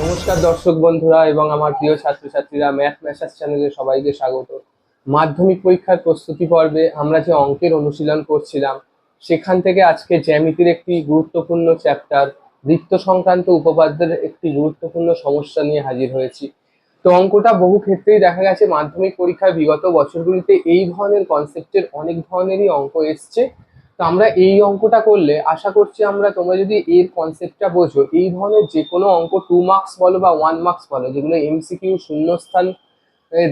নমস্কার দর্শক বন্ধুরা এবং আমার প্রিয় ছাত্রছাত্রীরা ম্যাথ ম্যাসাজ চ্যানেলে সবাইকে স্বাগত। মাধ্যমিক পরীক্ষার প্রস্তুতি পর্বে আমরা যে অঙ্কের অনুশীলন করছিলাম, সেখান থেকে আজকে জ্যামিতির একটি গুরুত্বপূর্ণ চ্যাপ্টার বৃত্ত সংক্রান্ত উপপাদ্যের একটি গুরুত্বপূর্ণ সমস্যা নিয়ে হাজির হয়েছি। তো অঙ্কটা বহু ক্ষেত্রেই দেখা গেছে, মাধ্যমিক পরীক্ষায় বিগত বছরগুলিতে এই ধরনের কনসেপ্টের অনেক ধরনেরই অঙ্ক এসছে। তো আমরা এই অঙ্কটা করলে আশা করছি আমরা তোমরা যদি এর কনসেপ্টটা বোঝো, এই ধরনের যে কোনো অঙ্ক টু মার্কস বলো বা ওয়ান মার্কস বলো, যেগুলো এমসিকিউ শূন্যস্থান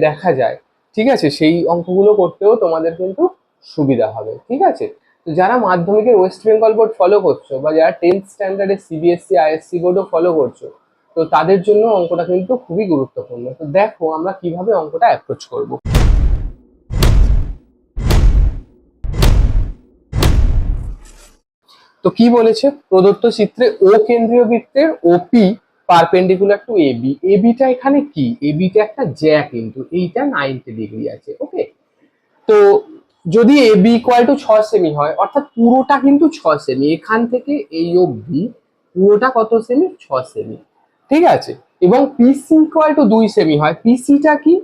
দেখা যায়, ঠিক আছে? সেই অঙ্কগুলো করতেও তোমাদের কিন্তু সুবিধা হবে, ঠিক আছে? তো যারা মাধ্যমিকের ওয়েস্ট বেঙ্গল বোর্ড ফলো করছ বা যারা টেন্থ স্ট্যান্ডার্ডের সিবিএসসি আইএসসি বোর্ডও ফলো করছ, তো তাদের জন্য অঙ্কটা কিন্তু খুবই গুরুত্বপূর্ণ। তো দেখো আমরা কীভাবে অঙ্কটা অ্যাপ্রোচ করব। তো কি বলেছে? প্রদত্ত চিত্রে ও কেন্দ্রীয় বৃত্তের ওপি পারপেন্ডিকুলার টু এবি এবিটা এখানে কি? এবিটা একটা জ্যা কিন্তু এইটা নাইনটি ডিগ্রি আছে ওকে তো যদি এবি ইকুয়াল টু ছ সেমি হয়, অর্থাৎ পুরোটা কিন্তু ছ সেমি এখান থেকে এই অবধি পুরোটা কত সেমি ছ সেমি ঠিক আছে? এবং পিসি ইকুয়াল টু দুই সেমি হয়। পিসিটা কি?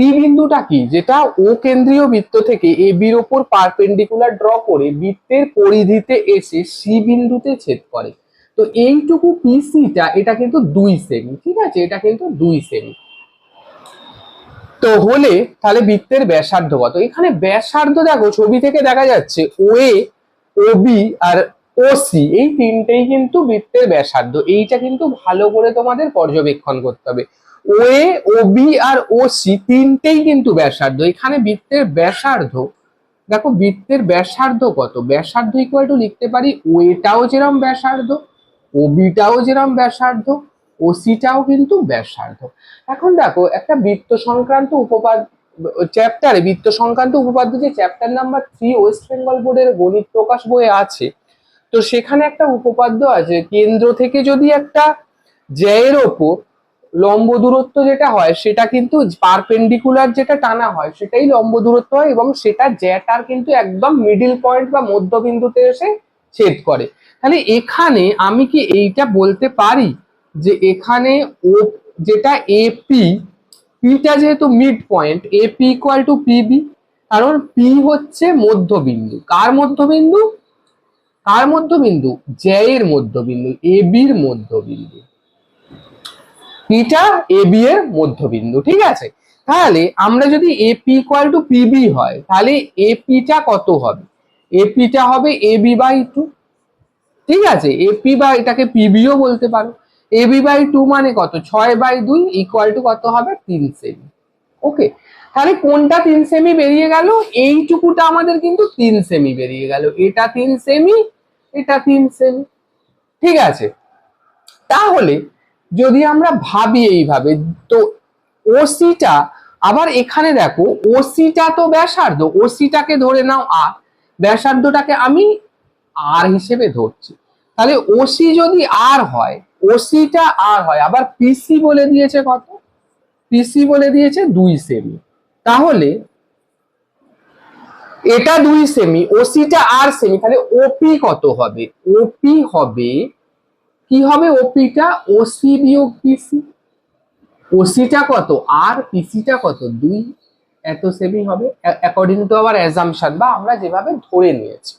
পি বিন্দুটা কি? যেটা ও কেন্দ্রীয় বৃত্ত থেকে এ বির ওপর পারপেন্ডিকুলার ড্র করে বৃত্তের পরিধিতে এসে সি বিন্দুতে ছেদ করে। তো এইটুকু পিসিটা এটা কিন্তু দুই সেমি ঠিক আছে? এটা কিন্তু দুই সেমি তো হলে তাহলে বৃত্তের ব্যাসার্ধ কত? এখানে ব্যাসার্ধ দেখো, ছবি থেকে দেখা যাচ্ছে ও এ ও বি আর ও সি এই তিনটেই কিন্তু বৃত্তের ব্যাসার্ধ। এইটা কিন্তু ভালো করে তোমাদের পর্যবেক্ষণ করতে হবে। ও এ ও বি আর ও সি তিনটেই কিন্তু ব্যাসার্ধ। এখানে বৃত্তের ব্যাসার্ধ, দেখো বৃত্তের ব্যাসার্ধ কত? ব্যাসার্ধ ইকুয়াল টু লিখতে পারি ও এটাও যেরকম ব্যাসার্ধ ও বিটাও যেরকম ব্যাসার্ধ ও সিটাও কিন্তু ব্যাসার্ধ। এখন দেখো, একটা বৃত্ত সংক্রান্ত উপপাদ্য চ্যাপ্টারে বৃত্ত সংক্রান্ত উপপাদ্য যে chapter number three West Bengal বোর্ডের গণিত প্রকাশ বইয়ে আছে, তো সেখানে একটা উপপাদ্য আছে। কেন্দ্র থেকে যদি একটা জ্যায়ের ওপর লম্ব দূরত্ব যেটা হয়, সেটা কিন্তু পারপেন্ডিকুলার যেটা টানা হয়, সেটাই লম্ব দূরত্ব হয় এবং সেটা জ্যাটার কিন্তু একদম মিডিল পয়েন্ট বা মধ্যবিন্দুতে এসে ছেদ করে। তাহলে এখানে আমি কি এইটা বলতে পারি যে এখানে ও যেটা এপি পিটা যেহেতু mid point AP equal to PB কারণ পি হচ্ছে মধ্যবিন্দু। কার মধ্যবিন্দু? কার মধ্যবিন্দু? জ্যায়ের মধ্যবিন্দু এ বির মধ্যবিন্দু। পিটা এ বি এর মধ্যবিন্দু, ঠিক আছে? তাহলে আমরা যদি এপি ইকুয়াল টু পিবি হয়, তাহলে এপিটা কত হবে? এপিটা হবে এ বি বাই টু ঠিক আছে? এপি বা এটাকে পিবিও বলতে পারো। এবি বাই টু মানে কত? ছয় বাই দুই ইকুয়াল টু কত হবে? তিন সেমি ওকে তাহলে কোনটা তিন সেমি বেরিয়ে গেল? এইটুকুটা আমাদের কিন্তু তিন সেমি বেরিয়ে গেল। এটা তিন সেমি এটা তিন সেমি ঠিক আছে? তাহলে যদি আমরা ভাবি এইভাবে, তো ওসিটা আবার এখানে দেখো ওসিটা তো ব্যাসার্ধ ওসিটাকে ধরে নাও আর ব্যাসার্ধটাকে আমি আর হিসেবে ধরছি। তাহলে ওসি যদি আর হয় ওসিটা আর হয়, আবার পিসি বলে দিয়েছে কত? পিসি বলে দিয়েছে দুই সেমি তাহলে এটা দুই সেমি ওসিটা আর সেমি তাহলে ওপি কত হবে? ওপি হবে কি হবে ওপিটা ওসি বিয়োগ পিসি ওসিটা কত? আর পিসিটা কত? দুই। এত সেমি হবে। অ্যাকর্ডিং টু আবার অ্যাজাম্পশন বা আমরা যেভাবে ধরে নিয়েছি।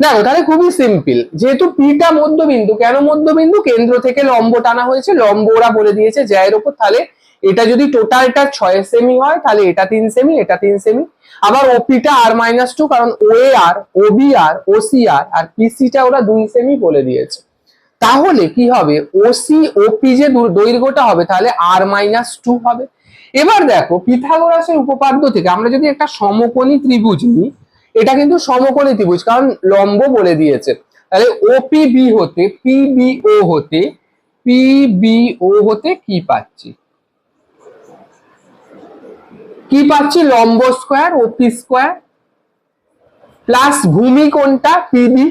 দেখো, তাহলে খুবই সিম্পল যেহেতু পিটা মধ্যবিন্দু, কেন মধ্যবিন্দু? কেন্দ্র থেকে লম্ব টানা হয়েছে। লম্ব ওরা বলে দিয়েছে জ্যায়ের ওপর তাহলে এটা যদি টোটালটা ছয় সেমি হয়, তাহলে এটা তিন সেমি এটা তিন সেমি আবার ওপিটা আর মাইনাস টু কারণ ও এ আর ও বি আর ও সি আর আর পিসিটা ওরা দুই সেমি বলে দিয়েছে। তাহলে কি হবে? ওসি ওপি যে দৈর্ঘ্যটা হবে তাহলে আর মাইনাস টু হবে। এবার দেখো, পিথাগোরাসের উপপাদ্য থেকে আমরা যদি একটা সমকোণী ত্রিভুজ নিই, এটা কিন্তু সমকোণী ত্রিভুজ, কারণ লম্ব বলে দিয়েছে। তাহলে ওপিবি হতে পিবিও হতে পিবিও হতে কি পাচ্ছি? কি পাচ্ছি? লম্ব স্কোয়ার ওপি স্কোয়ার প্লাস ভূমি কোনটা পিবি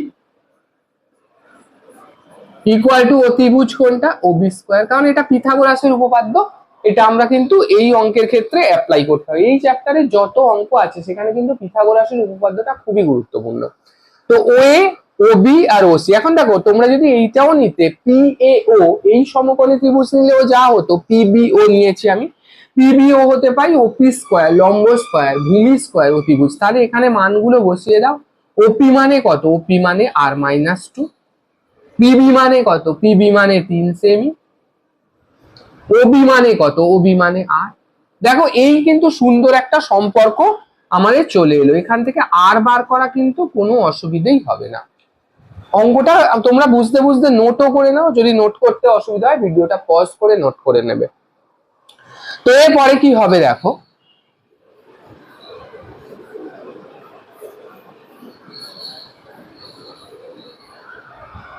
ইকুয়াল টু অতিভুজ কোনটা? ওবি স্কোয়ার কারণ এটা পিথাগোরাসের উপপাদ্য। এটা আমরা কিন্তু এই অঙ্কের ক্ষেত্রে অ্যাপ্লাই করতে হয় এই চ্যাপ্টারে যত অঙ্ক আছে, সেখানে কিন্তু পিথাগোরাসের উপপাদ্যটা খুবই গুরুত্বপূর্ণ। তো ও এ ওবি আর ওসি এখন দেখো, তোমরা যদি এইটাও নিতে পি এ ও এই সমকোণী ত্রিভুজ নিলেও যা হতো পি বি ও নিয়েছি আমি। পিবিও হতে পারি ওপি স্কোয়ার লম্ব স্কোয়ার ভূমি স্কোয়ার অতিভুজ তাহলে এখানে মানগুলো বসিয়ে দাও। ওপি মানে কত? ওপি মানে আর মাইনাস টু পিবি মানে কত? পিবি মানে তিন সেমি। ওবি মানে কত? ওবি মানে আর দেখো, এই কিন্তু সুন্দর একটা সম্পর্ক আমাদের চলে এলো। এখান থেকে আর বার করা কিন্তু কোনো অসুবিধেই হবে না। অঙ্কটা তোমরা বুঝতে বুঝতে নোটও করে নাও। যদি নোট করতে অসুবিধা হয় ভিডিওটা পজ করে নোট করে নেবে। তো এরপরে কি হবে দেখো?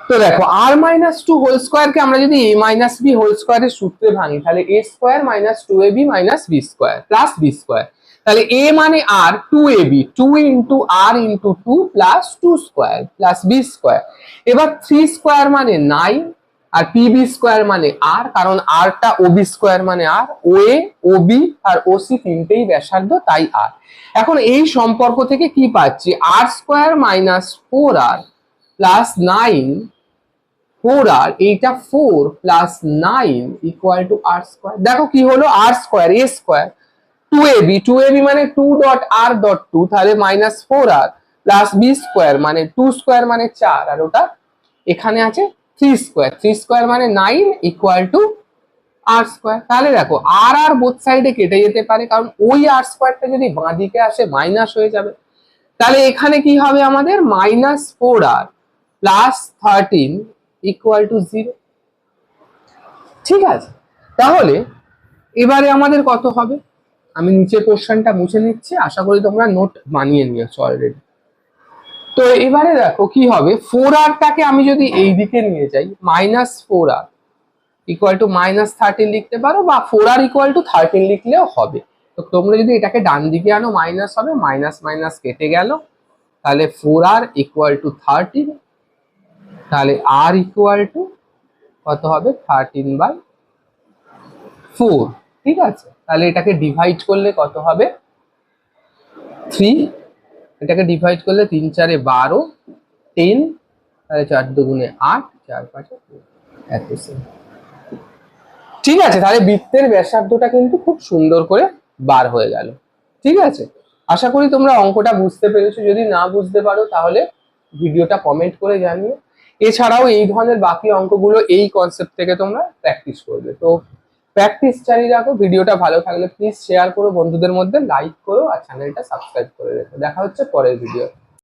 তো দেখো আর মাইনাস টু হোল স্কোয়ারকে আমরা যদি এ মাইনাস বি হোল স্কোয়ারের সূত্রে ভাঙি, তাহলে A square minus two A B minus B square plus B square তাহলে এ মানে R two A B two into R into two plus two square plus B square এবার three square মানে nine আর P B square মানে আর কারণ আরটা ও B square মানে আর ও এ ও B আর ও C তিনটেই ব্যাসার্ধ, তাই আর এখন এই সম্পর্ক থেকে কি পাচ্ছি? R square minus four R plus nine four R এইটা four plus nine equal to R square দেখো কি হলো? R square A square two A B two A B মানে two dot R dot two তাহলে minus four R plus B square মানে two square মানে চার, আর ওটা এখানে আছে থ্রি স্কোয়ার থ্রি স্কোয়ার মানে nine equal to R square তাহলে দেখো আর আর বোথ সাইডে কেটে যেতে পারে, কারণ ওই আর স্কোয়ারটা যদি বাঁ দিকে আসে মাইনাস হয়ে যাবে। তাহলে এখানে কি হবে আমাদের? Minus four R plus thirteen equal to zero ঠিক আছে। তাহলে এবারে আমাদের কত হবে? আমি নিচে কোশ্চেনটা মুছে নিচ্ছি। আশা করি তোমরা নোট বানিয়ে নিয়েছো অলরেডি তো এবারে দেখো কি হবে? ফোর আরটাকে আমি যদি এই দিকে নিয়ে যাই minus four R equal to minus thirteen লিখতে পারো বা four R equal to thirteen লিখলেও হবে। তো তোমরা যদি এটাকে ডান দিকে আনো মাইনাস হবে মাইনাস মাইনাস কেটে গেল, তাহলে four R equal to thirteen তাহলে আর ইকুয়াল টু কত হবে থার্টিন বাই ফোর ঠিক আছে? তাহলে এটাকে ডিভাইড করলে কত হবে? থ্রি এটাকে ডিভাইড করলে তিন চারে বারো টেন তাহলে চার দুগুণে আট, চার পাঁচে এত ঠিক আছে, তাহলে বৃত্তের ব্যাসার্ধটা কিন্তু খুব সুন্দর করে বার হয়ে গেল। ঠিক আছে? আশা করি তোমরা অঙ্কটা বুঝতে পেরেছ। যদি না বুঝতে পারো, তাহলে ভিডিওটা কমেন্ট করে জানিও। এছাড়াও এই ধরনের বাকি অঙ্কগুলো এই কনসেপ্ট থেকে তোমরা প্র্যাকটিস করবে। তো প্র্যাকটিস চালিয়ে রাখো, ভিডিওটা ভালো থাকলে প্লিজ শেয়ার করো বন্ধুদের মধ্যে লাইক করো আর চ্যানেলটা সাবস্ক্রাইব করে রেখো। দেখা হচ্ছে পরের ভিডিও